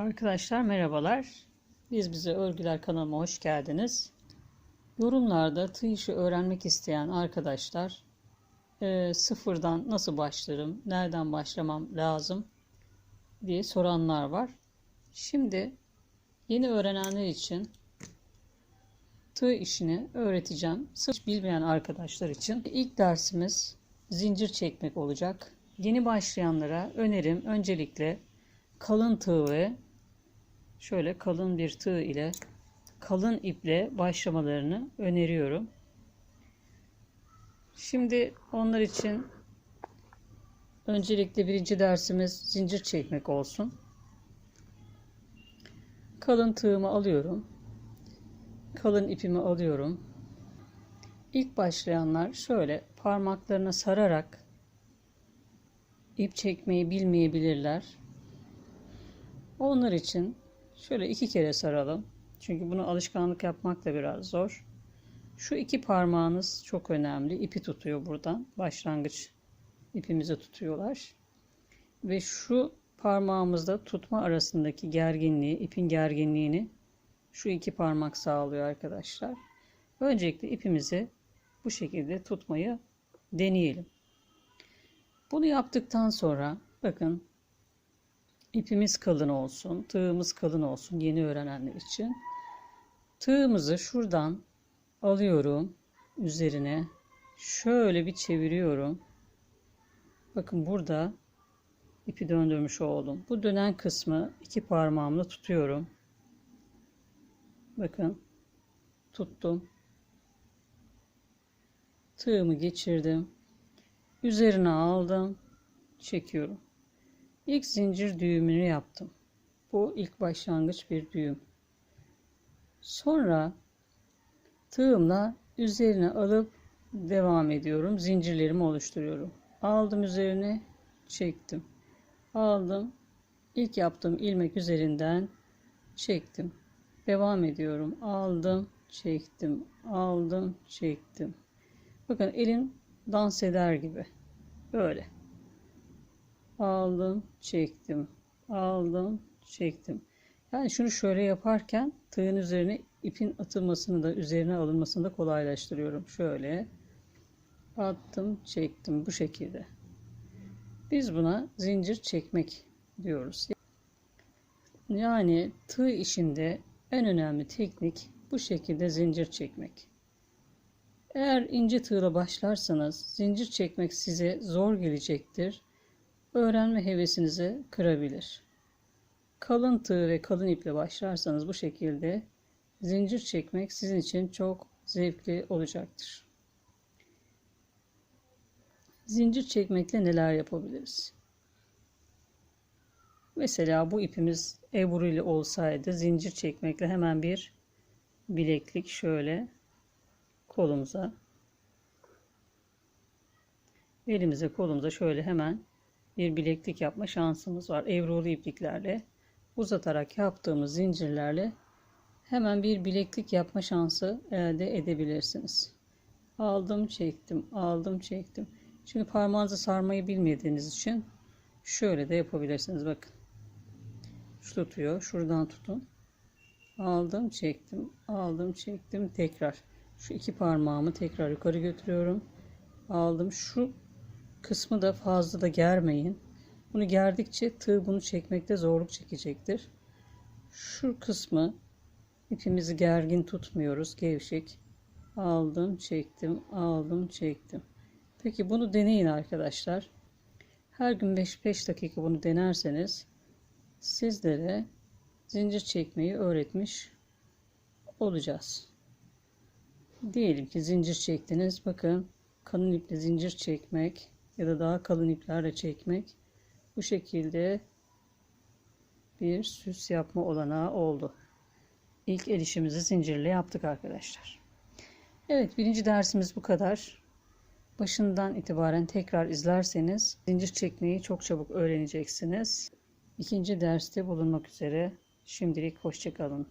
Arkadaşlar merhabalar. Biz bize örgüler kanalıma hoş geldiniz. Yorumlarda tığ işi öğrenmek isteyen arkadaşlar e, sıfırdan nasıl başlarım, nereden başlamam lazım diye soranlar var. Şimdi yeni öğrenenler için tığ işini öğreteceğim. Sırf bilmeyen arkadaşlar için ilk dersimiz zincir çekmek olacak. Yeni başlayanlara önerim öncelikle kalın tığ ve şöyle kalın bir tığ ile kalın iple başlamalarını öneriyorum. Şimdi onlar için öncelikle birinci dersimiz zincir çekmek olsun. Kalın tığımı alıyorum. Kalın ipimi alıyorum. İlk başlayanlar şöyle parmaklarına sararak ip çekmeyi bilmeyebilirler. Onlar için şöyle iki kere saralım. Çünkü bunu alışkanlık yapmak da biraz zor. Şu iki parmağınız çok önemli. İpi tutuyor buradan. Başlangıç ipimizi tutuyorlar. Ve şu parmağımızda tutma arasındaki gerginliği, ipin gerginliğini şu iki parmak sağlıyor arkadaşlar. Öncelikle ipimizi bu şekilde tutmayı deneyelim. Bunu yaptıktan sonra bakın ipimiz kalın olsun, tığımız kalın olsun yeni öğrenenler için. Tığımızı şuradan alıyorum üzerine şöyle bir çeviriyorum. Bakın burada ipi döndürmüş oldum. Bu dönen kısmı iki parmağımla tutuyorum. Bakın tuttum. Tığımı geçirdim. Üzerine aldım. Çekiyorum. İlk zincir düğümünü yaptım. Bu ilk başlangıç bir düğüm. Sonra tığımla üzerine alıp devam ediyorum. Zincirlerimi oluşturuyorum. Aldım üzerine çektim. Aldım. İlk yaptığım ilmek üzerinden çektim. Devam ediyorum. Aldım, çektim. Aldım, çektim. Bakın elim dans eder gibi. Böyle aldım çektim. Aldım çektim. Yani şunu şöyle yaparken tığın üzerine ipin atılmasını da üzerine alınmasını da kolaylaştırıyorum. Şöyle attım çektim bu şekilde. Biz buna zincir çekmek diyoruz. Yani tığ işinde en önemli teknik bu şekilde zincir çekmek. Eğer ince tığla başlarsanız zincir çekmek size zor gelecektir öğrenme hevesinizi kırabilir. Kalın tığ ve kalın iple başlarsanız bu şekilde zincir çekmek sizin için çok zevkli olacaktır. Zincir çekmekle neler yapabiliriz? Mesela bu ipimiz ebru ile olsaydı zincir çekmekle hemen bir bileklik şöyle kolumuza elimize kolumuza şöyle hemen bir bileklik yapma şansımız var. Evrolu ipliklerle uzatarak yaptığımız zincirlerle hemen bir bileklik yapma şansı elde edebilirsiniz. Aldım çektim aldım çektim. Şimdi parmağınızı sarmayı bilmediğiniz için şöyle de yapabilirsiniz. Bakın. Şu tutuyor. Şuradan tutun. Aldım çektim aldım çektim tekrar. Şu iki parmağımı tekrar yukarı götürüyorum. Aldım. Şu kısmı da fazla da germeyin. Bunu gerdikçe tığ bunu çekmekte zorluk çekecektir. Şu kısmı ipimizi gergin tutmuyoruz. Gevşek. Aldım, çektim, aldım, çektim. Peki bunu deneyin arkadaşlar. Her gün 5-5 dakika bunu denerseniz sizlere zincir çekmeyi öğretmiş olacağız. Diyelim ki zincir çektiniz. Bakın kalın iple zincir çekmek ya da daha kalın iplerle çekmek bu şekilde bir süs yapma olanağı oldu. İlk el işimizi zincirle yaptık arkadaşlar. Evet birinci dersimiz bu kadar. Başından itibaren tekrar izlerseniz zincir çekmeyi çok çabuk öğreneceksiniz. İkinci derste bulunmak üzere. Şimdilik hoşçakalın.